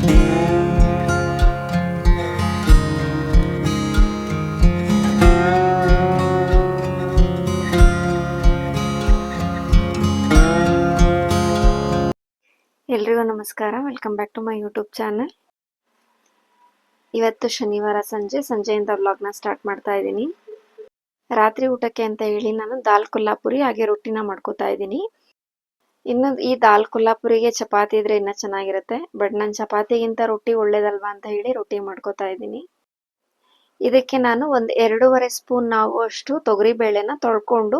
ಎಲ್ರಿಗೂ ನಮಸ್ಕಾರ. Welcome back to my YouTube channel ಇವತ್ತು ಶನಿವಾರ ಸಂಜೆ. ಸಂಜೆಯಿಂದ ವ್ಲಾಗ್ನ ಸ್ಟಾರ್ಟ್ ಮಾಡ್ತಾ ಇದ್ದೀನಿ. ರಾತ್ರಿ ಊಟಕ್ಕೆ ಅಂತ ಹೇಳಿ ನಾನು ದಾಲ್ ಕೊಲ್ಲಾಪುರಿ ಹಾಗೆ ರೊಟ್ಟಿನ ಮಾಡ್ಕೋತಾ ಇದ್ದೀನಿ. ಇನ್ನು ಈ ದಾಲ್ ಕೊಲ್ಲಾಪುರಿಗೆ ಚಪಾತಿ ಇದ್ರೆ ಇನ್ನೂ ಚೆನ್ನಾಗಿರುತ್ತೆ. ಬಟ್ ನಾನು ಚಪಾತಿಗಿಂತ ರೊಟ್ಟಿ ಒಳ್ಳೇದಲ್ವಾ ಅಂತ ಹೇಳಿ ರೊಟ್ಟಿ ಮಾಡ್ಕೋತಾ ಇದ್ದೀನಿ. ಇದಕ್ಕೆ ನಾನು ಒಂದು ಎರಡೂವರೆ ಸ್ಪೂನ್ ಆಗುವಷ್ಟು ತೊಗರಿ ಬೇಳೆನ ತೊಳ್ಕೊಂಡು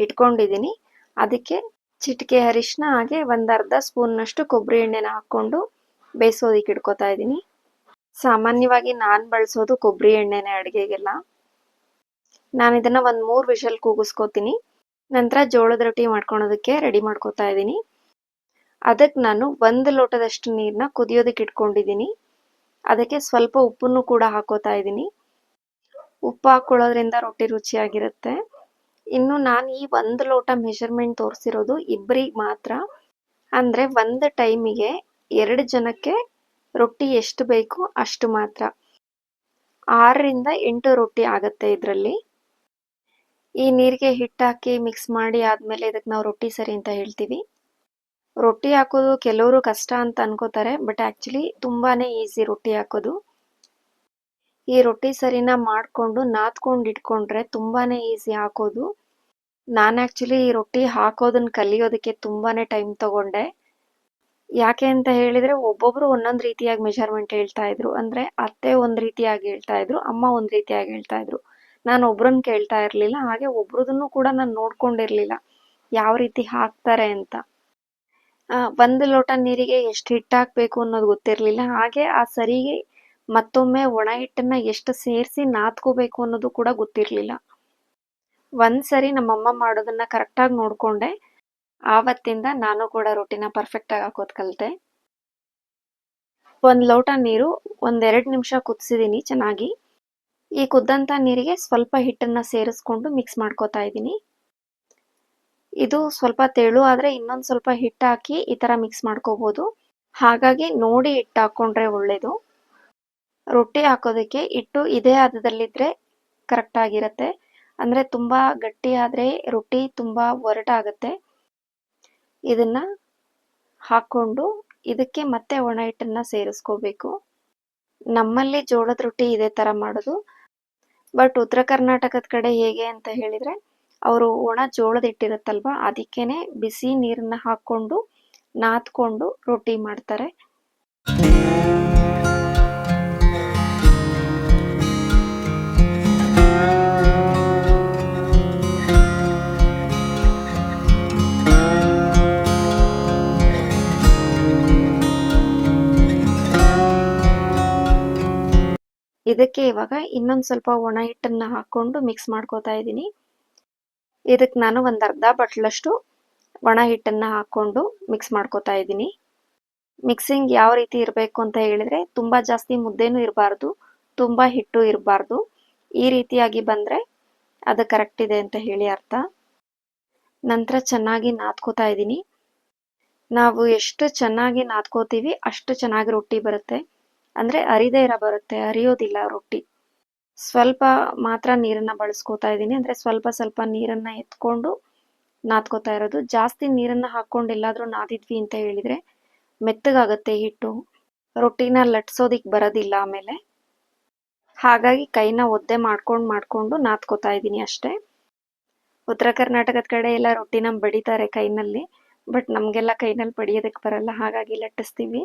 ಇಟ್ಕೊಂಡಿದ್ದೀನಿ. ಅದಕ್ಕೆ ಚಿಟಿಕೆ ಅರಿಶಿನ ಹಾಗೆ ಒಂದು ಅರ್ಧ ಸ್ಪೂನ್ನಷ್ಟು ಕೊಬ್ಬರಿ ಎಣ್ಣೆನ ಹಾಕ್ಕೊಂಡು ಬೇಯಿಸೋದಕ್ಕೆ ಇಟ್ಕೋತಾ ಇದ್ದೀನಿ. ಸಾಮಾನ್ಯವಾಗಿ ನಾನು ಬಳಸೋದು ಕೊಬ್ಬರಿ ಎಣ್ಣೆನೇ ಅಡುಗೆಗೆಲ್ಲ. ನಾನು ಇದನ್ನ ಒಂದು ಮೂರು ವಿಷಲ್ ಕೂಗಿಸ್ಕೋತೀನಿ. ನಂತರ ಜೋಳದ ರೊಟ್ಟಿ ಮಾಡ್ಕೊಳೋದಕ್ಕೆ ರೆಡಿ ಮಾಡ್ಕೋತಾ ಇದ್ದೀನಿ. ಅದಕ್ಕೆ ನಾನು ಒಂದು ಲೋಟದಷ್ಟು ನೀರನ್ನ ಕುದಿಯೋದಕ್ಕೆ ಇಟ್ಕೊಂಡಿದ್ದೀನಿ. ಅದಕ್ಕೆ ಸ್ವಲ್ಪ ಉಪ್ಪನ್ನು ಕೂಡ ಹಾಕೋತಾ ಇದ್ದೀನಿ. ಉಪ್ಪು ಹಾಕೊಳ್ಳೋದ್ರಿಂದ ರೊಟ್ಟಿ ರುಚಿಯಾಗಿರುತ್ತೆ. ಇನ್ನು ನಾನು ಈ ಒಂದು ಲೋಟ ಮೆಷರ್ಮೆಂಟ್ ತೋರಿಸಿರೋದು ಇಬ್ಬರಿಗೆ ಮಾತ್ರ. ಅಂದರೆ ಒಂದು ಟೈಮಿಗೆ ಎರಡು ಜನಕ್ಕೆ ರೊಟ್ಟಿ ಎಷ್ಟು ಬೇಕು ಅಷ್ಟು ಮಾತ್ರ. ಆರರಿಂದ ಎಂಟು ರೊಟ್ಟಿ ಆಗುತ್ತೆ ಇದರಲ್ಲಿ. ಈ ನೀರಿಗೆ ಹಿಟ್ಟಾಕಿ ಮಿಕ್ಸ್ ಮಾಡಿ ಆದಮೇಲೆ ಇದಕ್ಕೆ ನಾವು ರೊಟ್ಟಿ ಸರಿ ಅಂತ ಹೇಳ್ತೀವಿ. ರೊಟ್ಟಿ ಹಾಕೋದು ಕೆಲವರು ಕಷ್ಟ ಅಂತ ಅನ್ಕೋತಾರೆ ಬಟ್ ಆ್ಯಕ್ಚುಲಿ ತುಂಬಾ ಈಸಿ ರೊಟ್ಟಿ ಹಾಕೋದು. ಈ ರೊಟ್ಟಿ ಸರಿನ ಮಾಡಿಕೊಂಡು, ನಾದ್ಕೊಂಡು ಇಟ್ಕೊಂಡ್ರೆ ತುಂಬಾ ಈಸಿ ಹಾಕೋದು. ನಾನು ಆ್ಯಕ್ಚುಲಿ ಈ ರೊಟ್ಟಿ ಹಾಕೋದನ್ನ ಕಲಿಯೋದಕ್ಕೆ ತುಂಬಾ ಟೈಮ್ ತಗೊಂಡೆ. ಯಾಕೆ ಅಂತ ಹೇಳಿದ್ರೆ, ಒಬ್ಬೊಬ್ರು ಒಂದೊಂದು ರೀತಿಯಾಗಿ ಮೆಜರ್ಮೆಂಟ್ ಹೇಳ್ತಾ ಇದ್ರು. ಅಂದ್ರೆ ಅತ್ತೆ ಒಂದು ರೀತಿಯಾಗಿ ಹೇಳ್ತಾ ಇದ್ರು, ಅಮ್ಮ ಒಂದು ರೀತಿಯಾಗಿ ಹೇಳ್ತಾ ಇದ್ರು. ನಾನು ಒಬ್ರನ್ನ ಕೇಳ್ತಾ ಇರ್ಲಿಲ್ಲ, ಹಾಗೆ ಒಬ್ರದನ್ನು ಕೂಡ ನಾನು ನೋಡ್ಕೊಂಡಿರ್ಲಿಲ್ಲ. ಯಾವ ರೀತಿ ಹಾಕ್ತಾರೆ ಅಂತ. ಒಂದು ಲೋಟ ನೀರಿಗೆ ಎಷ್ಟು ಹಿಟ್ಟು ಹಾಕ್ಬೇಕು ಅನ್ನೋದು ಗೊತ್ತಿರಲಿಲ್ಲ. ಹಾಗೆ ಆ ಸರಿಗೆ ಮತ್ತೊಮ್ಮೆ ಒಣ ಹಿಟ್ಟನ್ನ ಎಷ್ಟು ಸೇರಿಸಿ ನಾದ್ಕೋಬೇಕು ಅನ್ನೋದು ಕೂಡ ಗೊತ್ತಿರಲಿಲ್ಲ. ಒಂದ್ಸರಿ ನಮ್ಮಮ್ಮ ಮಾಡೋದನ್ನ ಕರೆಕ್ಟಾಗಿ ನೋಡ್ಕೊಂಡೆ. ಆವತ್ತಿಂದ ನಾನು ಕೂಡ ರೊಟ್ಟಿನ ಪರ್ಫೆಕ್ಟಾಗಿ ಹಾಕೋದು ಕಲಿತೆ. ಒಂದು ಲೋಟ ನೀರು ಒಂದೆರಡು ನಿಮಿಷ ಕುದ್ಸಿದೀನಿ ಚೆನ್ನಾಗಿ. ಈ ಕುದ್ದಂತ ನೀರಿಗೆ ಸ್ವಲ್ಪ ಹಿಟ್ಟನ್ನ ಸೇರಿಸ್ಕೊಂಡು ಮಿಕ್ಸ್ ಮಾಡ್ಕೋತಾ ಇದ್ದೀನಿ. ಇದು ಸ್ವಲ್ಪ ತೆಳು ಆದ್ರೆ ಇನ್ನೊಂದು ಸ್ವಲ್ಪ ಹಿಟ್ಟು ಹಾಕಿ ಈ ತರ ಮಿಕ್ಸ್ ಮಾಡ್ಕೋಬೋದು. ಹಾಗಾಗಿ ನೋಡಿ ಹಿಟ್ಟು ಹಾಕೊಂಡ್ರೆ ಒಳ್ಳೇದು. ರೊಟ್ಟಿ ಹಾಕೋದಕ್ಕೆ ಹಿಟ್ಟು ಇದೇ ಕರೆಕ್ಟ್ ಆಗಿರತ್ತೆ. ಅಂದ್ರೆ ತುಂಬಾ ಗಟ್ಟಿ ಆದ್ರೆ ರೊಟ್ಟಿ ತುಂಬಾ ಒರಟಾಗುತ್ತೆ ಇದನ್ನ ಹಾಕೊಂಡು ಇದಕ್ಕೆ ಮತ್ತೆ ಒಣ ಹಿಟ್ಟನ್ನ ಸೇರಿಸ್ಕೋಬೇಕು. ನಮ್ಮಲ್ಲಿ ಜೋಳದ ರೊಟ್ಟಿ ಇದೇ ತರ ಮಾಡೋದು. ಬಟ್ ಉತ್ತರ ಕರ್ನಾಟಕದ ಕಡೆ ಹೇಗೆ ಅಂತ ಹೇಳಿದ್ರೆ, ಅವರು ಒಣ ಜೋಳದ ಇಟ್ಟಿರುತ್ತಲ್ವಾ, ಅದಕ್ಕೇನೆ ಬಿಸಿ ನೀರನ್ನ ಹಾಕೊಂಡು ನಾದ್ಕೊಂಡು ರೊಟ್ಟಿ ಮಾಡ್ತಾರೆ. ಇದಕ್ಕೆ ಇವಾಗ ಇನ್ನೊಂದು ಸ್ವಲ್ಪ ಒಣ ಹಿಟ್ಟನ್ನು ಹಾಕ್ಕೊಂಡು ಮಿಕ್ಸ್ ಮಾಡ್ಕೋತಾ ಇದ್ದೀನಿ. ಇದಕ್ಕೆ ನಾನು ಒಂದು ಅರ್ಧ ಬಟ್ಲಷ್ಟು ಒಣ ಹಿಟ್ಟನ್ನು ಹಾಕೊಂಡು ಮಿಕ್ಸ್ ಮಾಡ್ಕೋತಾ ಇದ್ದೀನಿ. ಮಿಕ್ಸಿಂಗ್ ಯಾವ ರೀತಿ ಇರಬೇಕು ಅಂತ ಹೇಳಿದ್ರೆ ತುಂಬಾ ಜಾಸ್ತಿ ಮುದ್ದೆನೂ ಇರಬಾರ್ದು, ತುಂಬಾ ಹಿಟ್ಟು ಇರಬಾರ್ದು. ಈ ರೀತಿಯಾಗಿ ಬಂದ್ರೆ ಅದು ಕರೆಕ್ಟ್ ಇದೆ ಅಂತ ಹೇಳಿ ಅರ್ಥ. ನಂತರ ಚೆನ್ನಾಗಿ ನಾದ್ಕೋತಾ ಇದ್ದೀನಿ. ನಾವು ಎಷ್ಟು ಚೆನ್ನಾಗಿ ನಾದ್ಕೋತೀವಿ ಅಷ್ಟು ಚೆನ್ನಾಗಿ ರೊಟ್ಟಿ ಬರುತ್ತೆ. ಅಂದ್ರೆ ಅರಿದೇ ಇರ ಬರುತ್ತೆ, ಅರಿಯೋದಿಲ್ಲ ರೊಟ್ಟಿ. ಸ್ವಲ್ಪ ಮಾತ್ರ ನೀರನ್ನ ಬಳಸ್ಕೋತಾ ಇದ್ದೀನಿ. ಅಂದ್ರೆ ಸ್ವಲ್ಪ ಸ್ವಲ್ಪ ನೀರನ್ನ ಎತ್ಕೊಂಡು ನಾದ್ಕೋತಾ ಇರೋದು. ಜಾಸ್ತಿ ನೀರನ್ನ ಹಾಕೊಂಡು ಎಲ್ಲಾದ್ರೂ ನಾದಿದ್ವಿ ಅಂತ ಹೇಳಿದ್ರೆ ಮೆತ್ತಗಾಗತ್ತೆ ಹಿಟ್ಟು. ರೊಟ್ಟಿನ ಲಟ್ಸೋದಿಕ್ ಬರೋದಿಲ್ಲ ಆಮೇಲೆ. ಹಾಗಾಗಿ ಕೈನ ಒದ್ದೆ ಮಾಡ್ಕೊಂಡು ಮಾಡ್ಕೊಂಡು ನಾದ್ಕೋತಾ ಇದ್ದೀನಿ ಅಷ್ಟೇ. ಉತ್ತರ ಕರ್ನಾಟಕದ ಕಡೆ ಎಲ್ಲ ರೊಟ್ಟಿನ ಬಡಿತಾರೆ ಕೈನಲ್ಲಿ, ಬಟ್ ನಮಗೆಲ್ಲ ಕೈನಲ್ಲಿ ಬಡಿಯೋದಕ್ಕೆ ಬರಲ್ಲ. ಹಾಗಾಗಿ ಲಟ್ಟಿಸ್ತೀವಿ.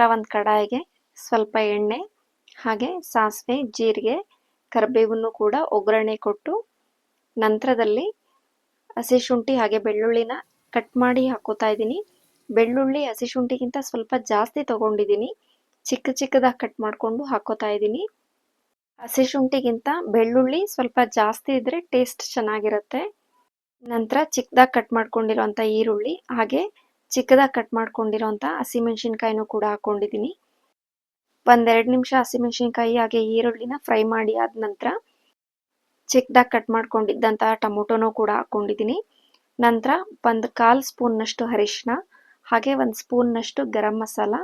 ನಂತರ ಒಂದು ಕಡಾಯಿಗೆ ಸ್ವಲ್ಪ ಎಣ್ಣೆ, ಹಾಗೆ ಸಾಸಿವೆ, ಜೀರಿಗೆ, ಕರಿಬೇವನ್ನು ಕೂಡ ಒಗ್ಗರಣೆ ಕೊಟ್ಟು ನಂತರದಲ್ಲಿ ಹಸಿ ಶುಂಠಿ ಹಾಗೆ ಬೆಳ್ಳುಳ್ಳಿನ ಕಟ್ ಮಾಡಿ ಹಾಕೋತಾ ಇದ್ದೀನಿ. ಬೆಳ್ಳುಳ್ಳಿ ಹಸಿ ಶುಂಠಿಗಿಂತ ಸ್ವಲ್ಪ ಜಾಸ್ತಿ ತಗೊಂಡಿದ್ದೀನಿ. ಚಿಕ್ಕ ಚಿಕ್ಕದಾಗಿ ಕಟ್ ಮಾಡಿಕೊಂಡು ಹಾಕೋತಾ ಇದ್ದೀನಿ. ಹಸಿ ಶುಂಠಿಗಿಂತ ಬೆಳ್ಳುಳ್ಳಿ ಸ್ವಲ್ಪ ಜಾಸ್ತಿ ಇದ್ರೆ ಟೇಸ್ಟ್ ಚೆನ್ನಾಗಿರುತ್ತೆ. ನಂತರ ಚಿಕ್ಕದಾಗಿ ಕಟ್ ಮಾಡ್ಕೊಂಡಿರುವಂಥ ಈರುಳ್ಳಿ, ಹಾಗೆ ಚಿಕ್ಕದಾಗಿ ಕಟ್ ಮಾಡ್ಕೊಂಡಿರೋಂಥ ಹಸಿಮೆಣ್ಸಿನ್ಕಾಯಿನೂ ಕೂಡ ಹಾಕೊಂಡಿದ್ದೀನಿ ಒಂದೆರಡು ನಿಮಿಷ ಹಸಿಮೆಣ್ಸಿನ್ಕಾಯಿ ಹಾಗೆ ಈರುಳ್ಳಿನ ಫ್ರೈ ಮಾಡಿ ಆದ ನಂತರ ಚಿಕ್ಕದಾಗಿ ಕಟ್ ಮಾಡ್ಕೊಂಡಿದ್ದಂತಹ ಟೊಮೊಟೊನೂ ಕೂಡ ಹಾಕೊಂಡಿದ್ದೀನಿ ನಂತರ ಒಂದು ಕಾಲು ಸ್ಪೂನ್ನಷ್ಟು ಅರಿಶಿನ ಹಾಗೆ ಒಂದು ಸ್ಪೂನ್ನಷ್ಟು ಗರಂ ಮಸಾಲ,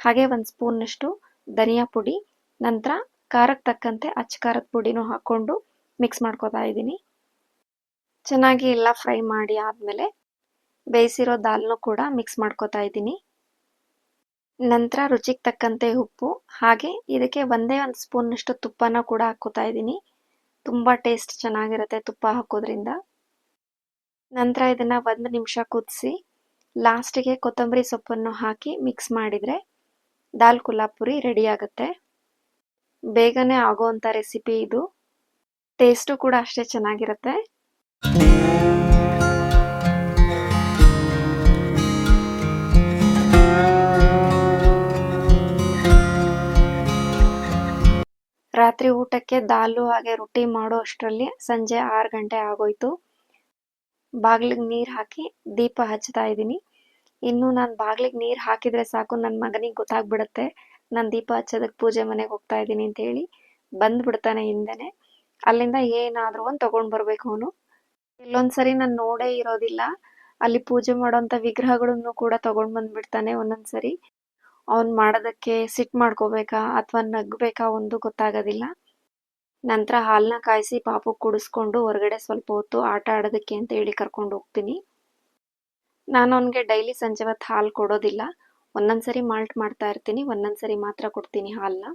ಹಾಗೆ ಒಂದು ಸ್ಪೂನ್ನಷ್ಟು ಧನಿಯಾ ಪುಡಿ, ನಂತರ ಖಾರಕ್ಕೆ ತಕ್ಕಂತೆ ಅಚ್ಚ ಖಾರದ ಪುಡಿನೂ ಹಾಕ್ಕೊಂಡು ಮಿಕ್ಸ್ ಮಾಡ್ಕೊತಾ ಇದ್ದೀನಿ ಚೆನ್ನಾಗಿ ಎಲ್ಲ ಫ್ರೈ ಮಾಡಿ ಆದಮೇಲೆ ಬೇಯಿಸಿರೋ ದಾಲ್ನು ಕೂಡ ಮಿಕ್ಸ್ ಮಾಡ್ಕೋತಾ ಇದ್ದೀನಿ. ನಂತರ ರುಚಿಗೆ ತಕ್ಕಂತೆ ಉಪ್ಪು, ಹಾಗೆ ಇದಕ್ಕೆ ಒಂದೇ ಒಂದು ಸ್ಪೂನ್ನಷ್ಟು ತುಪ್ಪನ ಕೂಡ ಹಾಕೋತಾ ಇದ್ದೀನಿ. ತುಂಬ ಟೇಸ್ಟ್ ಚೆನ್ನಾಗಿರುತ್ತೆ ತುಪ್ಪ ಹಾಕೋದ್ರಿಂದ. ನಂತರ ಇದನ್ನು ಒಂದು ನಿಮಿಷ ಕುದಿಸಿ, ಲಾಸ್ಟಿಗೆ ಕೊತ್ತಂಬರಿ ಸೊಪ್ಪನ್ನು ಹಾಕಿ ಮಿಕ್ಸ್ ಮಾಡಿದರೆ ದಾಲ್ ಕುಲಾಪುರಿ ರೆಡಿ ಆಗುತ್ತೆ. ಬೇಗನೆ ಆಗೋವಂಥ ರೆಸಿಪಿ ಇದು. ಟೇಸ್ಟು ಕೂಡ ಅಷ್ಟೇ ಚೆನ್ನಾಗಿರುತ್ತೆ. ರಾತ್ರಿ ಊಟಕ್ಕೆ ದಾಲು ಹಾಗೆ ರೊಟ್ಟಿ ಮಾಡೋ ಅಷ್ಟರಲ್ಲಿ ಸಂಜೆ ಆರು ಗಂಟೆ ಆಗೋಯ್ತು. ಬಾಗಿಲಿಗೆ ನೀರು ಹಾಕಿ ದೀಪ ಹಚ್ತಾ ಇದ್ದೀನಿ. ಇನ್ನು ನಾನು ಬಾಗಿಲಿಗೆ ನೀರು ಹಾಕಿದ್ರೆ ಸಾಕು ನನ್ನ ಮಗನಿಗೆ ಗೊತ್ತಾಗ್ಬಿಡುತ್ತೆ. ನಾನು ದೀಪ ಹಚ್ಚೋದಕ್ಕೆ ಪೂಜೆ ಮನೆಗೆ ಹೋಗ್ತಾ ಇದ್ದೀನಿ ಅಂತ ಹೇಳಿ ಬಂದ್ಬಿಡ್ತಾನೆ ಹಿಂದೆನೆ. ಅಲ್ಲಿಂದ ಏನಾದರೂ ಒಂದು ತೊಗೊಂಡು ಬರಬೇಕು ಅವನು. ಇಲ್ಲೊಂದ್ಸರಿ ನಾನು ನೋಡೇ ಇರೋದಿಲ್ಲ. ಅಲ್ಲಿ ಪೂಜೆ ಮಾಡೋಂಥ ವಿಗ್ರಹಗಳನ್ನು ಕೂಡ ತಗೊಂಡ್ ಬಂದ್ಬಿಡ್ತಾನೆ ಒಂದೊಂದ್ಸರಿ. ಅವ್ನು ಮಾಡೋದಕ್ಕೆ ಸಿಟ್ ಮಾಡ್ಕೋಬೇಕಾ ಅಥವಾ ನಗ್ಬೇಕಾ ಒಂದು ಗೊತ್ತಾಗೋದಿಲ್ಲ. ನಂತರ ಹಾಲನ್ನ ಕಾಯಿಸಿ ಪಾಪು ಕುಡಿಸ್ಕೊಂಡು ಹೊರಗಡೆ ಸ್ವಲ್ಪ ಹೊತ್ತು ಆಟ ಆಡೋದಕ್ಕೆ ಅಂತ ಹೇಳಿ ಕರ್ಕೊಂಡು ಹೋಗ್ತೀನಿ. ನಾನು ಅವನಿಗೆ ಡೈಲಿ ಸಂಜೆ ಹೊತ್ತು ಹಾಲು ಕೊಡೋದಿಲ್ಲ. ಒಂದೊಂದ್ಸರಿ ಮಾಲ್ಟ್ ಮಾಡ್ತಾ ಇರ್ತೀನಿ, ಒಂದೊಂದ್ಸರಿ ಮಾತ್ರ ಕೊಡ್ತೀನಿ ಹಾಲನ್ನ